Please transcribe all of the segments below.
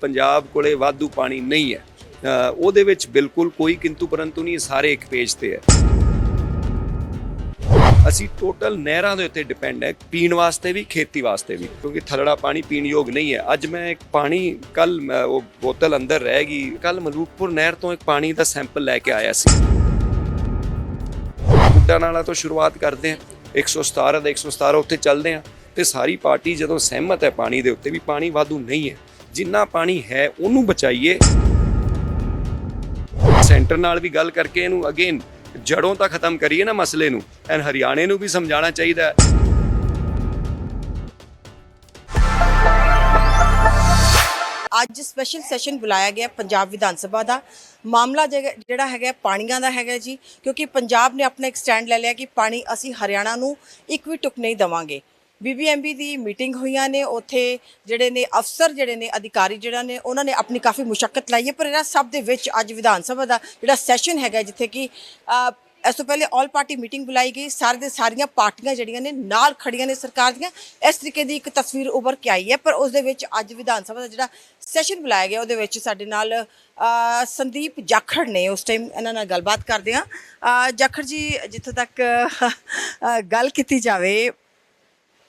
ਪੰਜਾਬ ਕੋਲੇ ਵਾਧੂ ਪਾਣੀ ਨਹੀਂ ਹੈ। ਉਹਦੇ ਵਿੱਚ ਬਿਲਕੁਲ ਕੋਈ ਕਿੰਤੂ ਪਰੰਤੂ ਨਹੀਂ ਸਾਰੇ ਇੱਕ ਪੇਜ ਤੇ ਹੈ। ਅਸੀਂ ਟੋਟਲ ਨਹਿਰਾਂ ਦੇ ਉੱਤੇ ਡਿਪੈਂਡ ਹੈ, ਪੀਣ ਵਾਸਤੇ ਵੀ, ਖੇਤੀ ਵਾਸਤੇ ਵੀ, ਕਿਉਂਕਿ ਥਲੜਾ ਪਾਣੀ ਪੀਣ ਯੋਗ ਨਹੀਂ ਹੈ। ਅੱਜ ਮੈਂ ਇੱਕ ਪਾਣੀ ਕੱਲ ਉਹ ਬੋਤਲ ਅੰਦਰ ਰਹਿ ਗਈ। ਕੱਲ ਮਲੂਕਪੁਰ ਨਹਿਰ ਤੋਂ ਇੱਕ ਪਾਣੀ ਦਾ ਸੈਂਪਲ ਲੈ ਕੇ ਆਇਆ ਸੀ। ਬੁੱਢਾ ਨਾਲਾ ਤੋਂ ਸ਼ੁਰੂਆਤ ਕਰਦੇ ਹਾਂ। 117 ਦਾ 117 ਉੱਤੇ ਚੱਲਦੇ ਹਾਂ। ਤੇ ਸਾਰੀ ਪਾਰਟੀ ਜਦੋਂ ਸਹਿਮਤ ਹੈ ਪਾਣੀ ਦੇ ਉੱਤੇ ਵੀ, ਪਾਣੀ ਵਾਧੂ ਨਹੀਂ ਹੈ। ਜਿੰਨਾ ਪਾਣੀ ਹੈ ਉਹਨੂੰ ਬਚਾਈਏ। ਸੈਂਟਰ ਨਾਲ ਵੀ ਗੱਲ ਕਰਕੇ ਇਹਨੂੰ ਅਗੇਨ ਜੜੋਂ ਤਾਂ ਖਤਮ ਕਰੀਏ ਨਾ ਮਸਲੇ ਨੂੰ ਐਨ ਹਰਿਆਣੇ ਨੂੰ ਵੀ ਸਮਝਾਉਣਾ ਚਾਹੀਦਾ ਹੈ। ਅੱਜ ਸਪੈਸ਼ਲ ਸੈਸ਼ਨ ਬੁਲਾਇਆ ਗਿਆ ਪੰਜਾਬ ਵਿਧਾਨ ਸਭਾ ਦਾ। ਮਾਮਲਾ ਜਿਹੜਾ ਹੈਗਾ, ਪਾਣੀਆਂ ਦਾ ਹੈਗਾ ਜੀ, ਕਿਉਂਕਿ ਪੰਜਾਬ ਨੇ ਆਪਣਾ ਇੱਕ ਸਟੈਂਡ ਲੈ ਲਿਆ ਕਿ ਪਾਣੀ ਅਸੀਂ ਹਰਿਆਣਾ ਨੂੰ ਇੱਕ ਵੀ ਟੁਕ ਨਹੀਂ ਦਵਾਂਗੇ। ਬੀਬੀਐਮਬੀ ਦੀ ਮੀਟਿੰਗ ਹੋਈਆਂ ਨੇ, ਉੱਥੇ ਜਿਹੜੇ ਨੇ ਅਫਸਰ ਜਿਹੜੇ ਨੇ, ਅਧਿਕਾਰੀ ਜਿਹੜਾ ਨੇ, ਉਹਨਾਂ ਨੇ ਆਪਣੀ ਕਾਫੀ ਮੁਸ਼ਕਲ ਲਾਈ ਹੈ। ਪਰ ਇਹਨਾਂ ਸਭ ਦੇ ਵਿੱਚ ਅੱਜ ਵਿਧਾਨ ਸਭਾ ਦਾ ਜਿਹੜਾ ਸੈਸ਼ਨ ਹੈਗਾ, ਜਿੱਥੇ ਕਿ ਇਸ ਤੋਂ ਪਹਿਲੇ ਆਲ ਪਾਰਟੀ ਮੀਟਿੰਗ ਬੁਲਾਈ ਗਈ। ਸਾਰੇ ਦੇ ਸਾਰੀਆਂ ਪਾਰਟੀਆਂ ਜਿਹੜੀਆਂ ਨੇ, ਨਾਲ ਖੜੀਆਂ ਨੇ ਸਰਕਾਰ ਦੀਆਂ। ਇਸ ਤਰੀਕੇ ਦੀ ਇੱਕ ਤਸਵੀਰ ਉੱਭਰ ਕੇ ਆਈ ਹੈ, ਪਰ ਉਸ ਦੇ ਵਿੱਚ ਅੱਜ ਵਿਧਾਨ ਸਭਾ ਦਾ ਜਿਹੜਾ ਸੈਸ਼ਨ ਬੁਲਾਇਆ ਗਿਆ, ਉਹਦੇ ਵਿੱਚ ਸਾਡੇ ਨਾਲ ਸੰਦੀਪ ਜਾਖੜ ਨੇ। ਉਸ ਟਾਈਮ ਇਹਨਾਂ ਨਾਲ ਗੱਲਬਾਤ ਕਰਦੇ ਆ ਜਾਖੜ ਜੀ, ਜਿੱਥੋਂ ਤੱਕ ਗੱਲ ਕੀਤੀ ਜਾਵੇ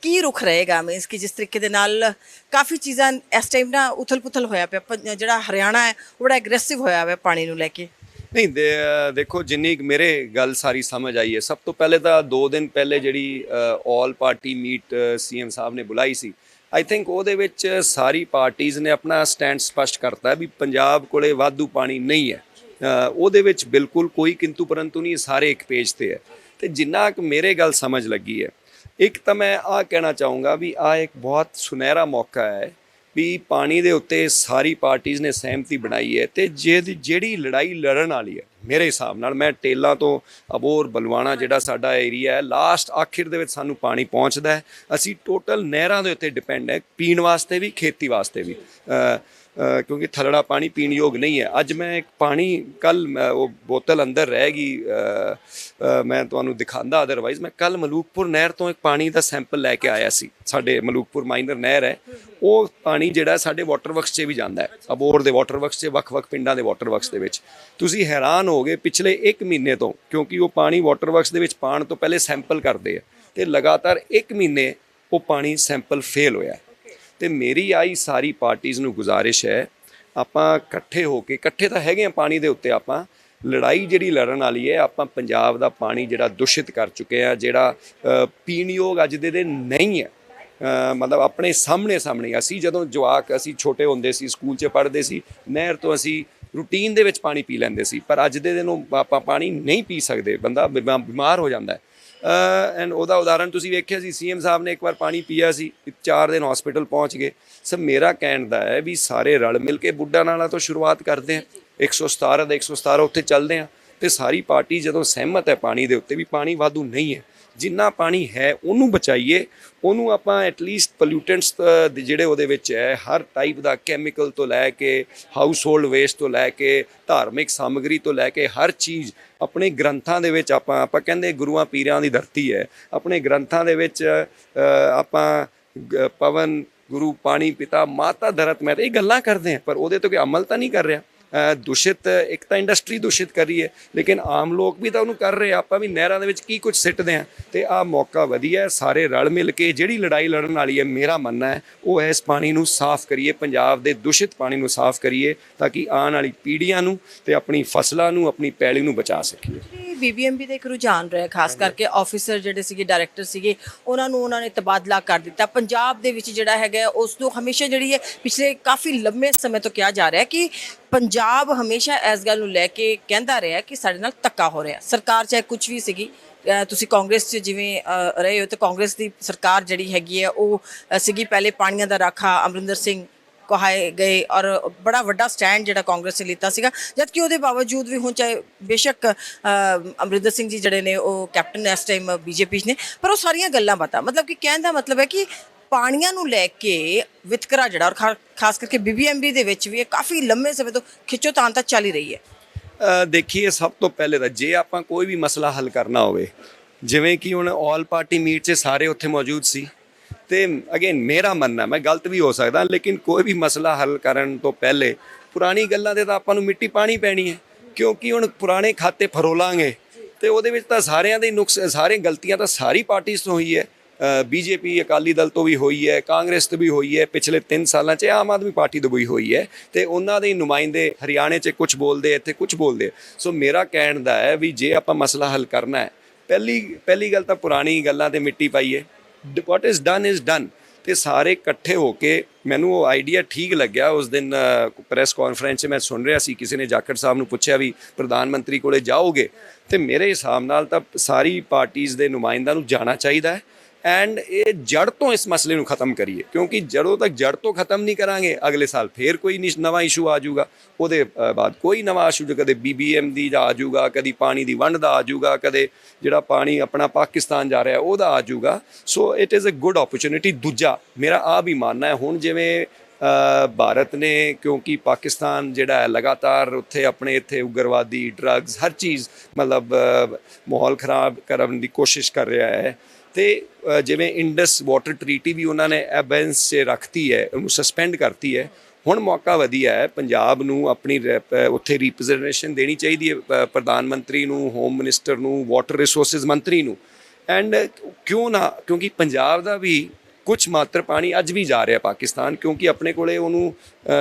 ਕੀ ਰੁਖ ਰਹੇਗਾ? ਮੀਨਸ ਕਿ ਜਿਸ ਤਰੀਕੇ ਦੇ ਨਾਲ ਕਾਫੀ ਚੀਜ਼ਾਂ ਇਸ ਟਾਈਮ ਨਾ ਉਥਲ-ਪੁਥਲ ਹੋਇਆ ਪਿਆ। ਪੰ- ਜਿਹੜਾ ਹਰਿਆਣਾ ਹੈ ਉਹ ਬੜਾ ਐਗਰੈਸਿਵ ਹੋਇਆ ਹੋਇਆ ਪਾਣੀ ਨੂੰ ਲੈ ਕੇ। ਨਹੀਂ ਦੇ- ਦੇਖੋ ਜਿੰਨੀ ਕੁ ਮੇਰੇ ਗੱਲ ਸਾਰੀ ਸਮਝ ਆਈ ਹੈ ਸਭ ਤੋਂ ਪਹਿਲੇ ਤਾਂ 2 ਦਿਨ ਪਹਿਲੇ ਜਿਹੜੀ ਆਲ ਪਾਰਟੀ ਮੀਟ ਸੀਐਮ ਸਾਹਿਬ ਨੇ ਬੁਲਾਈ ਸੀ। ਆਈ ਥਿੰਕ ਉਹਦੇ ਵਿੱਚ ਸਾਰੀ ਪਾਰਟੀਆਂ ਨੇ ਆਪਣਾ ਸਟੈਂਡ ਸਪਸ਼ਟ ਕਰਤਾ ਵੀ ਪੰਜਾਬ ਕੋਲੇ ਵਾਧੂ ਪਾਣੀ ਨਹੀਂ ਹੈ। ਅ, ਉਹਦੇ ਵਿੱਚ ਬਿਲਕੁਲ ਕੋਈ ਕਿੰਤੂ ਪਰੰਤੂ ਨਹੀਂ ਸਾਰੇ ਇੱਕ ਪੇਜ ਤੇ ਹੈ। ਤੇ ਜਿੰਨਾ ਕੁ ਮੇਰੇ ਗੱਲ ਸਮਝ ਲੱਗੀ ਹੈ ਇੱਕ ਤਾਂ ਮੈਂ ਆਹ ਕਹਿਣਾ ਚਾਹੂੰਗਾ ਵੀ ਆ ਇੱਕ ਬਹੁਤ ਸੁਨਹਿਰਾ ਮੌਕਾ ਹੈ ਵੀ ਪਾਣੀ ਦੇ ਉੱਤੇ ਸਾਰੀ ਪਾਰਟੀਆਂ ਨੇ ਸਹਿਮਤੀ ਬਣਾਈ ਹੈ ਤੇ ਜਿਹਦੀ ਜਿਹੜੀ ਲੜਾਈ ਲੜਨ ਵਾਲੀ ਹੈ, ਮੇਰੇ ਹਿਸਾਬ ਨਾਲ ਮੈਂ ਟੇਲਾ ਤੋਂ ਅਬੋਰ ਬਲਵਾਣਾ ਜਿਹੜਾ ਸਾਡਾ ਏਰੀਆ ਹੈ ਲਾਸਟ ਆਖਿਰ ਦੇ ਵਿੱਚ ਸਾਨੂੰ ਪਾਣੀ ਪਹੁੰਚਦਾ ਹੈ। ਅਸੀਂ ਟੋਟਲ ਨਹਿਰਾਂ ਦੇ ਉੱਤੇ ਡਿਪੈਂਡ ਹੈ, ਪੀਣ ਵਾਸਤੇ ਵੀ, ਖੇਤੀ ਵਾਸਤੇ ਵੀ। ਕਿਉਂਕਿ ਥਲੜਾ ਪਾਣੀ ਪੀਣ ਯੋਗ ਨਹੀਂ ਹੈ। ਅੱਜ ਮੈਂ ਇੱਕ ਪਾਣੀ ਕੱਲ ਉਹ ਬੋਤਲ ਅੰਦਰ ਰਹਿ ਗਈ ਮੈਂ ਤੁਹਾਨੂੰ ਦਿਖਾਉਂਦਾ ਅਦਰਵਾਈਜ਼ ਮੈਂ ਕੱਲ ਮਲੂਕਪੁਰ ਨਹਿਰ ਤੋਂ ਇੱਕ ਪਾਣੀ ਦਾ ਸੈਂਪਲ ਲੈ ਕੇ ਆਇਆ ਸੀ। ਸਾਡੇ ਮਲੂਕਪੁਰ ਮਾਈਨਰ ਨਹਿਰ ਹੈ। ਉਹ ਪਾਣੀ ਜਿਹੜਾ ਸਾਡੇ ਵਾਟਰ ਵਰਕਸ 'ਚ ਵੀ ਜਾਂਦਾ ਹੈ। ਅਬੋਰ ਦੇ ਵਾਟਰ ਵਰਕਸ 'ਚ, ਵੱਖ-ਵੱਖ ਪਿੰਡਾਂ ਦੇ ਵਾਟਰ ਵਰਕਸ ਦੇ ਵਿੱਚ। ਤੁਸੀਂ ਹੈਰਾਨ ਹੋਗੇ ਪਿਛਲੇ 1 ਮਹੀਨੇ ਤੋਂ, ਕਿਉਂਕਿ ਉਹ ਪਾਣੀ ਵਾਟਰ ਵਰਕਸ ਦੇ ਵਿੱਚ ਪਾਣ ਤੋਂ ਪਹਿਲੇ ਸੈਂਪਲ ਕਰਦੇ ਆ। ਤੇ ਲਗਾਤਾਰ 1 ਮਹੀਨੇ ਉਹ ਪਾਣੀ ਸੈਂਪਲ ਫੇਲ ਹੋਇਆ ਤੇ ਮੇਰੀ ਆਈ ਸਾਰੀ ਪਾਰਟੀਆਂ ਨੂੰ ਗੁਜ਼ਾਰਿਸ਼ ਹੈ, ਆਪਾਂ ਇਕੱਠੇ ਹੋ ਕੇ, ਇਕੱਠੇ ਤਾਂ ਹੈਗੇ ਆ ਪਾਣੀ ਦੇ ਉੱਤੇ ਆਪਾਂ, ਲੜਾਈ ਜਿਹੜੀ ਲੜਨ ਵਾਲੀ ਹੈ, ਆਪਾਂ ਪੰਜਾਬ ਦਾ ਪਾਣੀ ਜਿਹੜਾ ਦੂਸ਼ਿਤ ਕਰ ਚੁੱਕੇ ਆ ਜਿਹੜਾ ਪੀਣਯੋਗ ਅੱਜ ਦੇ ਦਿਨ ਨਹੀਂ ਹੈ। ਮਤਲਬ ਆਪਣੇ ਸਾਹਮਣੇ ਸਾਹਮਣੇ, ਅਸੀਂ ਜਦੋਂ ਜਵਾਕ, ਅਸੀਂ ਛੋਟੇ ਹੁੰਦੇ ਸੀ, ਸਕੂਲ 'ਚ ਪੜ੍ਹਦੇ ਸੀ, ਨਹਿਰ ਤੋਂ ਅਸੀਂ ਰੂਟੀਨ ਦੇ ਵਿੱਚ ਪਾਣੀ ਪੀ ਲੈਂਦੇ ਸੀ, ਪਰ ਅੱਜ ਦੇ ਦਿਨ ਉਹ ਆਪਾਂ ਪਾਣੀ ਨਹੀਂ ਪੀ ਸਕਦੇ, ਬੰਦਾ ਬਿਮਾ- ਬਿਮਾਰ ਹੋ ਜਾਂਦਾ ਹੈ। ਐਂਡ ਉਹਦਾ ਉਦਾਹਰਣ ਤੁਸੀਂ ਵੇਖਿਆ ਸੀ ਸੀਐਮ ਸਾਹਿਬ ਨੇ ਇੱਕ ਵਾਰ ਪਾਣੀ ਪੀਆ ਸੀ ਚਾਰ ਦਿਨ ਹਸਪੀਟਲ ਪਹੁੰਚ ਗਏ। ਸੋ ਮੇਰਾ ਕਹਿਣ ਦਾ ਹੈ ਵੀ ਸਾਰੇ ਰਲ ਮਿਲ ਕੇ ਬੁੱਢਾ ਨਾਲਾ ਤੋਂ ਸ਼ੁਰੂਆਤ ਕਰਦੇ ਹਾਂ। 117 ਦਾ 117 ਉੱਥੇ ਚੱਲਦੇ ਹਾਂ ਤੇ ਸਾਰੀ ਪਾਰਟੀ ਜਦੋਂ ਸਹਿਮਤ ਹੈ ਪਾਣੀ ਦੇ ਉੱਤੇ ਵੀ ਪਾਣੀ ਵਾਧੂ ਨਹੀਂ ਹੈ ਜਿੰਨਾ ਪਾਣੀ ਹੈ ਉਹਨੂੰ ਬਚਾਈਏ, ਉਹਨੂੰ ਆਪਾਂ ਐਟਲੀਸਟ ਪੋਲਿਊਟੈਂਟਸ ਜਿਹੜੇ ਉਹਦੇ ਵਿੱਚ ਹੈ, ਹਰ ਟਾਈਪ ਦਾ ਕੈਮੀਕਲ ਤੋਂ ਲੈ ਕੇ ਹਾਊਸ ਹੋਲਡ ਵੇਸਟ ਤੋਂ ਲੈ ਕੇ, ਧਾਰਮਿਕ ਸਾਮਗਰੀ ਤੋਂ ਲੈ ਕੇ, ਹਰ ਚੀਜ਼ ਆਪਣੇ ਗ੍ਰੰਥਾਂ ਦੇ ਵਿੱਚ ਆਪਾਂ ਆਪਾਂ ਕਹਿੰਦੇ ਗੁਰੂਆਂ ਪੀਰਾਂ ਦੀ ਧਰਤੀ ਹੈ। ਆਪਣੇ ਗ੍ਰੰਥਾਂ ਦੇ ਵਿੱਚ ਆਪਾਂ ਪਵਨ, ਗੁਰੂ, ਪਾਣੀ, ਪਿਤਾ, ਮਾਤਾ ਧਰਤ ਮੈਂ ਇਹ ਗੱਲਾਂ ਕਰਦੇ ਆ ਪਰ ਉਹਦੇ ਤੋਂ ਕੋਈ ਅਮਲ ਤਾਂ ਨਹੀਂ ਕਰ ਰਿਹਾ। ਦੂਸ਼ਿਤ ਇੱਕ ਤਾਂ ਇੰਡਸਟਰੀ ਦੂਸ਼ਿਤ ਕਰ ਰਹੀ ਹੈ ਲੇਕਿਨ ਆਮ ਲੋਕ ਵੀ ਤਾਂ ਉਹਨੂੰ ਕਰ ਰਹੇ ਆ। ਆਪਾਂ ਵੀ ਨਹਿਰਾਂ ਦੇ ਵਿੱਚ ਕੀ ਕੁਝ ਸਿੱਟਦੇ ਆ ਤੇ ਆ ਮੌਕਾ ਵਧੀਆ ਸਾਰੇ ਰਲ ਮਿਲ ਕੇ ਜਿਹੜੀ ਲੜਾਈ ਲੜਨ ਵਾਲੀ ਹੈ ਮੇਰਾ ਮੰਨਣਾ ਹੈ ਉਹ ਹੈ ਇਸ ਪਾਣੀ ਨੂੰ ਸਾਫ਼ ਕਰੀਏ ਪੰਜਾਬ ਦੇ ਦੂਸ਼ਿਤ ਪਾਣੀ ਨੂੰ ਸਾਫ਼ ਕਰੀਏ ਤਾਂ ਕਿ ਆਉਣ ਵਾਲੀ ਪੀੜ੍ਹੀਆਂ ਨੂੰ ਤੇ ਆਪਣੀ ਫਸਲਾਂ ਨੂੰ ਆਪਣੀ ਪੈਲੀ ਨੂੰ ਬਚਾ ਸਕੀਏ। ਬੀਬੀਐਮਬੀ ਦਾ ਇੱਕ ਰੁਝਾਨ ਰਿਹਾ ਖਾਸ ਕਰਕੇ ਆਫੀਸਰ ਜਿਹੜੇ ਸੀਗੇ ਡਾਇਰੈਕਟਰ ਸੀਗੇ ਉਹਨਾਂ ਨੂੰ ਉਹਨਾਂ ਨੇ ਤਬਾਦਲਾ ਕਰ ਦਿੱਤਾ। ਪੰਜਾਬ ਦੇ ਵਿੱਚ ਜਿਹੜਾ ਹੈਗਾ ਉਸ ਨੂੰ ਹਮੇਸ਼ਾ ਜਿਹੜੀ ਹੈ ਪਿਛਲੇ ਕਾਫੀ ਲੰਮੇ ਸਮੇਂ ਤੋਂ ਕਿਹਾ ਜਾ ਰਿਹਾ ਕਿ ਪੰਜਾਬ ਹਮੇਸ਼ਾ ਇਸ ਗੱਲ ਨੂੰ ਲੈ ਕੇ ਕਹਿੰਦਾ ਰਿਹਾ ਕਿ ਸਾਡੇ ਨਾਲ ਧੱਕਾ ਹੋ ਰਿਹਾ। ਸਰਕਾਰ ਚਾਹੇ ਕੁਝ ਵੀ ਸੀਗੀ ਤੁਸੀਂ ਕਾਂਗਰਸ 'ਚ ਜਿਵੇਂ ਰਹੇ ਹੋ ਤੇ ਕਾਂਗਰਸ ਦੀ ਸਰਕਾਰ ਜਿਹੜੀ ਹੈਗੀ ਹੈ ਉਹ ਸੀਗੀ ਪਹਿਲੇ ਪਾਣੀਆਂ ਦਾ ਰਾਖਾ, ਅਮਰਿੰਦਰ ਸਿੰਘ ਕਹਾਏ ਗਏ ਔਰ ਬੜਾ ਵੱਡਾ ਸਟੈਂਡ ਜਿਹੜਾ ਕਾਂਗਰਸ ਨੇ ਲਿੱਤਾ ਸੀਗਾ। ਜਦ ਕਿ ਉਹਦੇ ਬਾਵਜੂਦ ਵੀ ਹੁਣ ਚਾਹੇ ਬੇਸ਼ੱਕ ਅਮਰਿੰਦਰ ਸਿੰਘ ਜੀ ਜਿਹੜੇ ਨੇ, ਉਹ ਕੈਪਟਨ ਇਸ ਟਾਈਮ ਬੀਜੇਪੀ 'ਚ ਨੇ, ਪਰ ਉਹ ਸਾਰੀਆਂ ਗੱਲਾਂ ਬਾਤਾਂ, ਮਤਲਬ ਕਿ ਕਹਿਣ ਦਾ ਮਤਲਬ ਹੈ ਕਿ ਪਾਣੀਆਂ ਨੂੰ ਲੈ ਕੇ ਵਿਤਕਰਾ ਜਿਹੜਾ, ਔਰ ਖਾ- ਖਾਸ ਕਰਕੇ ਬੀਬੀਐਮਬੀ ਦੇ ਵਿੱਚ ਵੀ ਇਹ ਕਾਫੀ ਲੰਮੇ ਸਮੇਂ ਤੋਂ ਖਿੱਚੋ ਖਿੱਚੋਤਾਣ ਤਾਂ ਚੱਲ ਹੀ ਰਹੀ ਹੈ। ਦੇਖੀਏ ਸਭ ਤੋਂ ਪਹਿਲੇ ਤਾਂ ਜੇ ਆਪਾਂ ਕੋਈ ਵੀ ਮਸਲਾ ਹੱਲ ਕਰਨਾ ਹੋਵੇ, ਜਿਵੇਂ ਕਿ ਹੁਣ ਆਲ ਪਾਰਟੀ ਮੀਟ 'ਚ ਸਾਰੇ ਉੱਥੇ ਮੌਜੂਦ ਸੀ, ਤੇ ਅਗੇਨ ਮੇਰਾ ਮੰਨਣਾ, ਮੈਂ ਗਲਤ ਵੀ ਹੋ ਸਕਦਾ, ਲੇਕਿਨ ਕੋਈ ਵੀ ਮਸਲਾ ਹੱਲ ਕਰਨ ਤੋਂ ਪਹਿਲੇ ਪੁਰਾਣੀ ਗੱਲਾਂ ਤੇ ਤਾਂ ਆਪਾਂ ਨੂੰ ਮਿੱਟੀ ਪਾਣੀ ਪੈਣੀ ਹੈ, ਕਿਉਂਕਿ ਹੁਣ ਪੁਰਾਣੇ ਖਾਤੇ ਫਰੋਲਾਂਗੇ, ਤੇ ਉਹਦੇ ਵਿੱਚ ਤਾਂ ਸਾਰਿਆਂ ਦੇ ਨੁਕਸ ਸਾਰੇ ਗਲਤੀਆਂ ਤਾਂ ਸਾਰੀ ਪਾਰਟੀਆਂ ਤੋਂ ਹੋਈ ਹੈ ਬੀਜੇਪੀ, ਅਕਾਲੀ ਦਲ ਤੋਂ ਵੀ ਹੋਈ ਹੈ, ਕਾਂਗਰਸ ਤੋਂ ਵੀ ਹੋਈ ਹੈ, ਪਿਛਲੇ 3 ਸਾਲਾਂ 'ਚ ਆਮ ਆਦਮੀ ਪਾਰਟੀ ਤੋਂ ਵੀ ਹੋਈ ਹੈ ਤੇ ਉਹਨਾਂ ਦੇ ਨੁਮਾਇੰਦੇ ਹਰਿਆਣੇ 'ਚ ਕੁਝ ਬੋਲਦੇ, ਇੱਥੇ ਕੁਝ ਬੋਲਦੇ। ਸੋ ਮੇਰਾ ਕਹਿਣ ਦਾ ਹੈ ਵੀ ਜੇ ਆਪਾਂ ਮਸਲਾ ਹੱਲ ਕਰਨਾ ਹੈ, ਪਹਿਲੀ ਪਹਿਲੀ ਗੱਲ ਤਾਂ ਪੁਰਾਣੀ ਗੱਲਾਂ ਤੇ ਮਿੱਟੀ ਪਾਈਏ what is done is done ਤੇ ਸਾਰੇ ਇਕੱਠੇ ਹੋ ਕੇ ਮੈਨੂੰ ਉਹ ਆਈਡੀਆ ਠੀਕ ਲੱਗਿਆ। ਉਸ ਦਿਨ ਪ੍ਰੈਸ ਕਾਨਫਰੰਸ 'ਚ ਮੈਂ ਸੁਣ ਰਿਹਾ ਸੀ, ਕਿਸੇ ਨੇ ਜਾਖੜ ਸਾਹਿਬ ਨੂੰ ਪੁੱਛਿਆ ਵੀ ਪ੍ਰਧਾਨ ਮੰਤਰੀ ਕੋਲੇ ਜਾਓਗੇ? ਤੇ ਮੇਰੇ ਹਿਸਾਬ ਨਾਲ ਤਾਂ ਸਾਰੀ ਪਾਰਟੀਆਂ ਦੇ ਨੁਮਾਇੰਦਿਆਂ ਨੂੰ ਜਾਣਾ ਚਾਹੀਦਾ ਹੈ। ਐਂਡ ਇਹ ਜੜ ਤੋਂ ਇਸ ਮਸਲੇ ਨੂੰ ਖਤਮ ਕਰੀਏ, ਕਿਉਂਕਿ ਜਦੋਂ ਤੱਕ ਜੜ ਤੋਂ ਖਤਮ ਨਹੀਂ ਕਰਾਂਗੇ, ਅਗਲੇ ਸਾਲ ਫੇਰ ਕੋਈ ਨਵਾਂ ਇਸ਼ੂ ਆ ਜਾਊਗਾ। ਉਹਦੇ ਬਾਅਦ ਕੋਈ ਨਵਾਂ ਇਸ਼ੂ ਕਦੇ ਬੀਬੀਐਮ ਦੀ ਆ ਜਾਊਗਾ, ਕਦੀ ਪਾਣੀ ਦੀ ਵੰਡ ਦਾ ਆ ਜਾਊਗਾ, ਕਦੇ ਜਿਹੜਾ ਪਾਣੀ ਆਪਣਾ ਪਾਕਿਸਤਾਨ ਜਾ ਰਿਹਾ, ਉਹਦਾ ਆ ਜਾਊਗਾ। So it is a good opportunity ਦੂਜਾ, ਮੇਰਾ ਆ ਵੀ ਮਾਨਣਾ ਹੈ, ਹੁਣ ਜਿਵੇਂ ਭਾਰਤ ਨੇ, ਕਿਉਂਕਿ ਪਾਕਿਸਤਾਨ ਜਿਹੜਾ ਹੈ, ਲਗਾਤਾਰ ਉੱਥੇ ਆਪਣੇ ਇੱਥੇ ਉਗਰਵਾਦੀ ਡਰੱਗਸ ਹਰ ਚੀਜ਼ ਮਤਲਬ ਮਾਹੌਲ ਖਰਾਬ ਕਰਨ ਦੀ ਕੋਸ਼ਿਸ਼ ਕਰ ਰਿਹਾ ਹੈ। ਤੇ ਜਿਵੇਂ ਇੰਡਸ ਵਾਟਰ ਟਰੀਟੀ ਵੀ ਉਹਨਾਂ ਨੇ ਐਬੈਂਸ 'ਚ ਰੱਖਤੀ ਹੈ ਉਹਨੂੰ ਸਸਪੈਂਡ ਕਰਤੀ ਹੈ ਹੁਣ ਮੌਕਾ ਵਧੀਆ ਹੈ ਪੰਜਾਬ ਨੂੰ ਆਪਣੀ ਰੈਪ- ਉੱਥੇ ਰਿਪਰੈਜ਼ੈਂਟੇਸ਼ਨ ਦੇਣੀ ਚਾਹੀਦੀ ਹੈ ਅ, ਪ੍ਰਧਾਨ ਮੰਤਰੀ ਨੂੰ ਹੋਮ ਮਿਨਿਸਟਰ ਨੂੰ ਵਾਟਰ ਰਿਸੋਰਸਸ ਮੰਤਰੀ ਨੂੰ। ਐਂਡ ਕਿਉਂ ਨਾ ਕਿਉਂਕਿ ਪੰਜਾਬ ਦਾ ਵੀ ਕੁਝ ਮਾਤਰ ਪਾਣੀ ਅੱਜ ਵੀ ਜਾ ਰਿਹਾ ਪਾਕਿਸਤਾਨ ਕਿਉਂਕਿ ਆਪਣੇ ਕੋਲੇ ਉਹਨੂੰ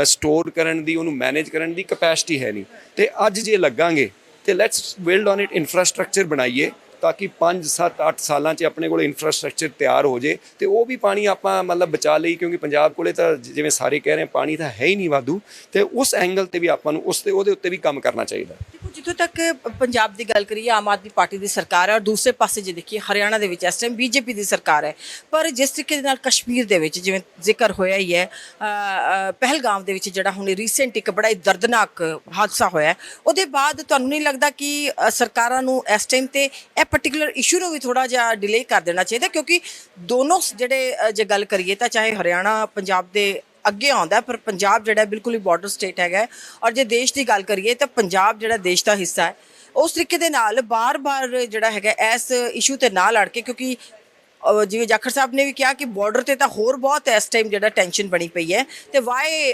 ਸਟੋਰ ਕਰਨ ਦੀ ਉਹਨੂੰ ਮੈਨੇਜ ਕਰਨ ਦੀ ਕਪੈਸਿਟੀ ਹੈ ਨਹੀਂ। ਤੇ ਅੱਜ ਜੇ ਲੱਗਾਂਗੇ ਤੇ let's build on it infrastructure ਬਣਾਈਏ ਤਾਂ ਕਿ 5 7 8 ਸਾਲਾਂ 'ਚ ਆਪਣੇ ਕੋਲ ਇਨਫਰਾਸਟ੍ਰਕਚਰ ਤਿਆਰ ਹੋ ਜੇ ਤੇ ਉਹ ਵੀ ਪਾਣੀ ਆਪਾਂ ਮਤਲਬ ਬਚਾ ਲਈ ਕਿਉਂਕਿ ਪੰਜਾਬ ਕੋਲੇ ਤਾਂ ਜਿਵੇਂ ਸਾਰੇ ਕਹਿ ਰਹੇ ਪਾਣੀ ਤਾਂ ਹੈ ਹੀ ਨਹੀਂ ਵਾਧੂ ਤੇ ਉਸ ਐਂਗਲ ਤੇ ਵੀ ਆਪਾਂ ਨੂੰ, ਉਸ ਤੇ, ਉਹਦੇ ਉੱਤੇ ਵੀ ਕੰਮ ਕਰਨਾ ਚਾਹੀਦਾ। ਜਿੱਥੋਂ ਤੱਕ ਪੰਜਾਬ ਦੀ ਗੱਲ ਕਰੀਏ ਆਮ ਆਦਮੀ ਪਾਰਟੀ ਦੀ ਸਰਕਾਰ ਹੈ ਔਰ ਦੂਸਰੇ ਪਾਸੇ ਜੇ ਦੇਖੀਏ ਹਰਿਆਣਾ ਦੇ ਵਿੱਚ ਇਸ ਟਾਈਮ ਬੀਜੇਪੀ ਦੀ ਸਰਕਾਰ ਹੈ। ਪਰ ਜਿਸ ਤਰੀਕੇ ਦੇ ਨਾਲ ਕਸ਼ਮੀਰ ਦੇ ਵਿੱਚ ਜਿਵੇਂ ਜ਼ਿਕਰ ਹੋਇਆ ਹੀ ਹੈ ਅ, ਅ, ਪਹਿਲਗਾਮ ਦੇ ਵਿੱਚ ਜਿਹੜਾ ਹੁਣ ਰੀਸੈਂਟ ਇੱਕ ਬੜਾ ਹੀ ਦਰਦਨਾਕ ਹਾਦਸਾ ਹੋਇਆ ਹੈ, ਉਹਦੇ ਬਾਅਦ ਤੁਹਾਨੂੰ ਨਹੀਂ ਲੱਗਦਾ ਕਿ ਅ, ਸਰਕਾਰਾਂ ਨੂੰ ਇਸ ਟਾਈਮ ਤੇ ਇਹ ਪਾਰਟਿਕੂਲਰ ਇਸ਼ੂ ਨੂੰ ਵੀ ਥੋੜਾ ਜਿਹਾ ਡਿਲੇ ਕਰ ਦੇਣਾ ਚਾਹੀਦਾ? ਕਿਉਂਕਿ ਦੋਨੋਂ ਜਿਹੜੇ ਅ, ਜੇ ਗੱਲ ਕਰੀਏ ਤਾਂ ਚਾਹੇ ਹਰਿਆਣਾ ਪੰਜਾਬ ਦੇ ਅੱਗੇ ਆਉਂਦਾ ਪਰ ਪੰਜਾਬ ਜਿਹੜਾ ਬਿਲਕੁਲ ਹੀ ਬਾਰਡਰ ਸਟੇਟ ਹੈਗਾ ਔਰ ਜੇ ਦੇਸ਼ ਦੀ ਗੱਲ ਕਰੀਏ ਤਾਂ ਪੰਜਾਬ ਜਿਹੜਾ ਦੇਸ਼ ਦਾ ਹਿੱਸਾ ਹੈ, ਉਸ ਤਰੀਕੇ ਦੇ ਨਾਲ ਬਾਰ-ਬਾਰ ਜਿਹੜਾ ਹੈਗਾ ਇਸ ਇਸ਼ੂ ਤੇ ਨਾ ਲੜ ਕੇ, ਕਿਉਂਕਿ ਜਿਵੇਂ ਜਾਖੜ ਸਾਹਿਬ ਨੇ ਵੀ ਕਿਹਾ ਕਿ ਬਾਰਡਰ ਤੇ ਤਾਂ ਹੋਰ ਬਹੁਤ ਇਸ ਟਾਈਮ ਜਿਹੜਾ ਟੈਨਸ਼ਨ ਬਣੀ ਪਈ ਹੈ। ਤੇ ਵਾਈ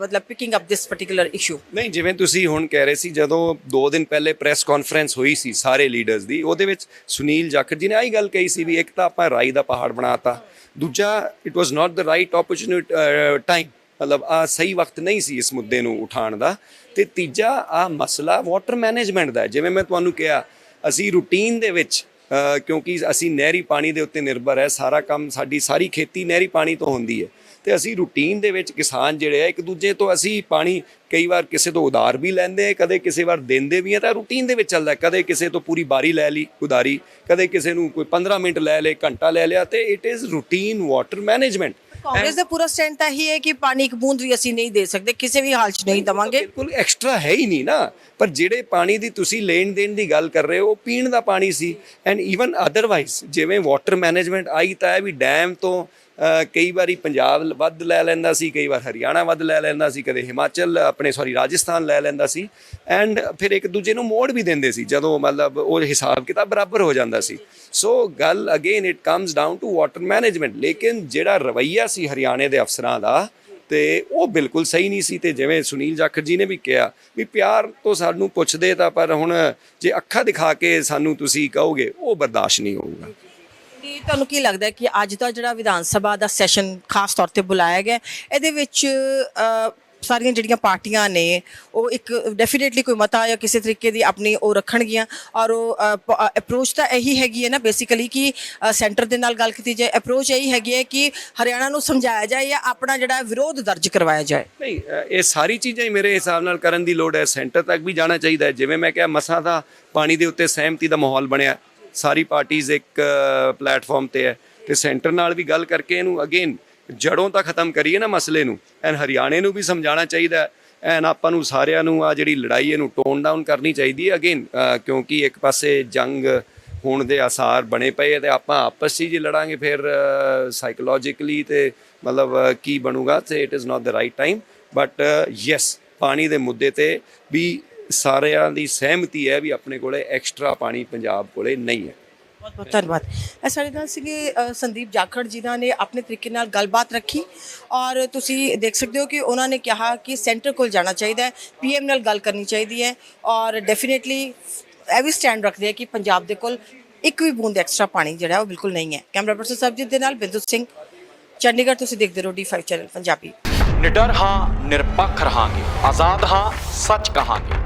ਮਤਲਬ picking up this particular issue ਨਹੀਂ, ਜਿਵੇਂ ਤੁਸੀਂ ਹੁਣ ਕਹਿ ਰਹੇ ਸੀ, ਜਦੋਂ 2 ਦਿਨ ਪਹਿਲੇ ਪ੍ਰੈਸ ਕਾਨਫਰੰਸ ਹੋਈ ਸੀ ਸਾਰੇ ਲੀਡਰਸ ਦੀ, ਉਹਦੇ ਵਿੱਚ ਸੁਨੀਲ ਜਾਖੜ ਜੀ ਨੇ ਆਹੀ ਗੱਲ ਕਹੀ ਸੀ ਵੀ ਇੱਕ ਤਾਂ ਆਪਾਂ ਰਾਈ ਦਾ ਪਹਾੜ ਬਣਾਤਾ ਦੂਜਾ it was not the right opportunity time ਮਤਲਬ ਆ ਸਹੀ ਵਕਤ ਨਹੀਂ ਸੀ ਇਸ ਮੁੱਦੇ ਨੂੰ ਉਠਾਉਣ ਦਾ। ਤੇ ਤੀਜਾ, ਆ ਮਸਲਾ ਵਾਟਰ ਮੈਨੇਜਮੈਂਟ ਦਾ ਜਿਵੇਂ ਮੈਂ ਤੁਹਾਨੂੰ ਕਿਹਾ, ਅਸੀਂ ਰੂਟੀਨ ਦੇ ਵਿੱਚ ਕਿਉਂਕਿ ਅਸੀਂ ਨਹਿਰੀ ਪਾਣੀ ਦੇ ਉੱਤੇ ਨਿਰਭਰ ਹੈ, ਸਾਰਾ ਕੰਮ ਸਾਡੀ ਸਾਰੀ ਖੇਤੀ ਨਹਿਰੀ ਪਾਣੀ ਤੋਂ ਹੁੰਦੀ ਹੈ। ਤੇ ਅਸੀਂ ਰੂਟੀਨ ਦੇ ਵਿੱਚ ਕਿਸਾਨ ਜਿਹੜੇ ਆ ਇੱਕ ਦੂਜੇ ਤੋਂ ਅਸੀਂ ਪਾਣੀ ਕਈ ਵਾਰ ਕਿਸੇ ਤੋਂ ਉਧਾਰ ਵੀ ਲੈਂਦੇ ਆ ਕਦੇ ਕਿਸੇ ਵਾਰ ਦਿੰਦੇ ਵੀ ਆ ਤਾਂ ਰੂਟੀਨ ਦੇ ਵਿੱਚ ਚੱਲਦਾ ਹੈ। ਕਦੇ ਕਿਸੇ ਤੋਂ ਪੂਰੀ ਬਾਰੀ ਲੈ ਲਈ ਉਧਾਰੀ ਕਦੇ ਕਿਸੇ ਨੂੰ ਕੋਈ 15 ਮਿੰਟ ਲੈ ਲੇ ਘੰਟਾ ਲੈ ਲਿਆ ਤੇ it is routine water management Congress ਦਾ ਪੂਰਾ ਸਟੈਂਡ ਤਾਂ ਇਹੀ ਹੈ ਕਿ ਪਾਣੀ ਇੱਕ ਬੂੰਦ ਵੀ ਅਸੀਂ ਨਹੀਂ ਦੇ ਸਕਦੇ ਕਿਸੇ ਵੀ ਹਾਲ 'ਚ ਨਹੀਂ ਦਵਾਂਗੇ। ਬਿਲਕੁਲ ਐਕਸਟਰਾ ਹੈ ਹੀ ਨਹੀਂ ਨਾ। ਪਰ ਜਿਹੜੇ ਪਾਣੀ ਦੀ ਤੁਸੀਂ ਲੈਣ ਦੇਣ ਦੀ ਗੱਲ ਕਰ ਰਹੇ ਹੋ ਉਹ ਪੀਣ ਦਾ ਪਾਣੀ ਸੀ। ਐਂਡ ਈਵਨ ਅਦਰਵਾਈਜ਼ ਜਿਵੇਂ ਵਾਟਰ ਮੈਨੇਜਮੈਂਟ ਆਈ ਤਾਂ ਹੈ ਵੀ ਡੈਮ ਤੋਂ ਕਈ ਵਾਰੀ ਪੰਜਾਬ ਵੱਧ ਲੈ ਲੈਂਦਾ ਸੀ, ਕਈ ਵਾਰ ਹਰਿਆਣਾ ਵੱਧ ਲੈ ਲੈਂਦਾ ਸੀ, ਕਦੇ ਹਿਮਾਚਲ, ਆਪਣੇ ਸੌਰੀ ਰਾਜਸਥਾਨ ਲੈ ਲੈਂਦਾ ਸੀ ਐਂਡ ਫਿਰ ਇੱਕ ਦੂਜੇ ਨੂੰ ਮੋੜ ਵੀ ਦਿੰਦੇ ਸੀ, ਜਦੋਂ ਮਤਲਬ ਉਹ ਹਿਸਾਬ ਕਿਤਾਬ ਬਰਾਬਰ ਹੋ ਜਾਂਦਾ ਸੀ। ਸੋ ਗੱਲ again it comes down to water management ਲੇਕਿਨ ਜਿਹੜਾ ਰਵਈਆ ਸੀ ਹਰਿਆਣੇ ਦੇ ਅਫਸਰਾਂ ਦਾ ਤੇ ਉਹ ਬਿਲਕੁਲ ਸਹੀ ਨਹੀਂ ਸੀ ਤੇ ਜਿਵੇਂ ਸੁਨੀਲ ਜਾਖੜ ਜੀ ਨੇ ਵੀ ਕਿਹਾ ਵੀ ਪਿਆਰ ਤੋਂ ਸਾਨੂੰ ਪੁੱਛਦੇ ਤਾਂ ਪਰ ਹੁਣ ਜੇ ਅੱਖਾਂ ਦਿਖਾ ਕੇ ਸਾਨੂੰ ਤੁਸੀਂ ਕਹੋਗੇ, ਉਹ ਬਰਦਾਸ਼ਤ ਨਹੀਂ ਹੋਊਗਾ। ਤੁਹਾਨੂੰ ਕੀ ਲੱਗਦਾ ਕਿ ਅੱਜ ਦਾ ਜਿਹੜਾ ਵਿਧਾਨ ਸਭਾ ਦਾ ਸੈਸ਼ਨ ਖਾਸ ਤੌਰ ਤੇ ਬੁਲਾਇਆ ਗਿਆ, ਇਹਦੇ ਵਿੱਚ ਸਾਰੀਆਂ ਜਿਹੜੀਆਂ ਪਾਰਟੀਆਂ ਨੇ, ਉਹ ਇੱਕ ਡੈਫੀਨੇਟਲੀ ਕੋਈ ਮਤਾ ਜਾਂ ਕਿਸੇ ਤਰੀਕੇ ਦੀ ਆਪਣੀ ਉਹ ਰੱਖਣਗੀਆਂ ਔਰ ਉਹ ਅਪਰੋਚ ਤਾਂ ਇਹੀ ਹੈਗੀ ਹੈ ਨਾ ਬੇਸਿਕਲੀ ਕਿ ਸੈਂਟਰ ਦੇ ਨਾਲ ਗੱਲ ਕੀਤੀ ਜਾਏ ਅਪਰੋਚ ਇਹੀ ਹੈਗੀ ਹੈ ਕਿ ਹਰਿਆਣਾ ਨੂੰ ਸਮਝਾਇਆ ਜਾਏ ਜਾਂ ਆਪਣਾ ਜਿਹੜਾ ਵਿਰੋਧ ਦਰਜ ਕਰਵਾਇਆ ਜਾਏ। ਨਹੀਂ ਇਹ ਸਾਰੀ ਚੀਜ਼ਾਂ ਹੀ ਮੇਰੇ ਹਿਸਾਬ ਨਾਲ ਕਰਨ ਦੀ ਲੋੜ ਹੈ। ਸੈਂਟਰ ਤੱਕ ਵੀ ਜਾਣਾ ਚਾਹੀਦਾ ਹੈ। ਜਿਵੇਂ ਮੈਂ ਕਿਹਾ, ਮਸਾਂ ਦਾ ਪਾਣੀ ਦੇ ਉੱਤੇ ਸਹਿਮਤੀ ਦਾ ਮਾਹੌਲ ਬਣਿਆ। ਸਾਰੀ ਪਾਰਟੀਆਂ ਇੱਕ ਪਲੇਟਫਾਰਮ ਤੇ ਹੈ। ਤੇ ਸੈਂਟਰ ਨਾਲ ਵੀ ਗੱਲ ਕਰਕੇ ਇਹਨੂੰ ਅਗੇਨ ਜੜੋਂ ਤਾਂ ਖਤਮ ਕਰੀਏ ਨਾ ਮਸਲੇ ਨੂੰ, ਐਨ ਹਰਿਆਣੇ ਨੂੰ ਵੀ ਸਮਝਾਉਣਾ ਚਾਹੀਦਾ ਹੈ। ਐਨ ਆਪਾਂ ਨੂੰ ਸਾਰਿਆਂ ਨੂੰ ਆ ਜਿਹੜੀ ਲੜਾਈ ਇਹਨੂੰ ਟੋਨ ਡਾਊਨ ਕਰਨੀ ਚਾਹੀਦੀ ਹੈ ਅਗੇਨ ਕਿਉਂਕਿ ਇੱਕ ਪਾਸੇ ਜੰਗ ਹੋਣ ਦੇ ਆਸਾਰ ਬਣੇ ਪਏ ਆ ਤੇ ਆਪਾਂ ਆਪਸ 'ਚ ਜੇ ਲੜਾਂਗੇ ਫਿਰ ਸਾਈਕੋਲੋਜੀਕਲੀ ਤੇ ਮਤਲਬ ਕੀ ਬਣੂਗਾ ਤੇ it is not the right time but yes ਪਾਣੀ ਦੇ ਮੁੱਦੇ ਤੇ ਵੀ ਸਾਰਿਆਂ ਦੀ ਸਹਿਮਤੀ ਹੈ ਵੀ ਆਪਣੇ ਕੋਲੇ ਐਕਸਟਰਾ ਪਾਣੀ ਪੰਜਾਬ ਕੋਲੇ ਨਹੀਂ ਹੈ। ਬਹੁਤ ਬਹੁਤ ਧੰਨਵਾਦ। ਇਹ ਸਾਡੇ ਨਾਲ ਸੀਗੇ ਸੰਦੀਪ ਜਾਖੜ ਜਿਨ੍ਹਾਂ ਨੇ ਆਪਣੇ ਤਰੀਕੇ ਨਾਲ ਗੱਲਬਾਤ ਰੱਖੀ ਔਰ ਤੁਸੀਂ ਦੇਖ ਸਕਦੇ ਹੋ ਕਿ ਉਹਨਾਂ ਨੇ ਕਿਹਾ ਕਿ ਸੈਂਟਰ ਕੋਲ ਜਾਣਾ ਚਾਹੀਦਾ ਹੈ ਪੀਐਮ ਨਾਲ ਗੱਲ ਕਰਨੀ ਚਾਹੀਦੀ ਹੈ ਔਰ ਡੈਫੀਨੇਟਲੀ ਇਹ ਵੀ ਸਟੈਂਡ ਰੱਖਦੇ ਆ ਕਿ ਪੰਜਾਬ ਦੇ ਕੋਲ ਇੱਕ ਵੀ ਬੂੰਦ ਐਕਸਟਰਾ ਪਾਣੀ ਜਿਹੜਾ ਉਹ ਬਿਲਕੁਲ ਨਹੀਂ ਹੈ। ਕੈਮਰਾ ਪਰਸਨ ਸਰਬਜੀਤ ਦੇ ਨਾਲ ਬਿੰਦੂ ਸਿੰਘ ਚੰਡੀਗੜ੍ਹ ਤੁਸੀਂ ਦੇਖਦੇ ਰਹੋ ਡੀ5 ਚੈਨਲ ਪੰਜਾਬੀ। ਨਿਡਰ ਹਾਂ ਨਿਰਪੱਖ ਰਹਾਂਗੇ ਆਜ਼ਾਦ ਹਾਂ ਸੱਚ ਕਹਾਂਗੇ।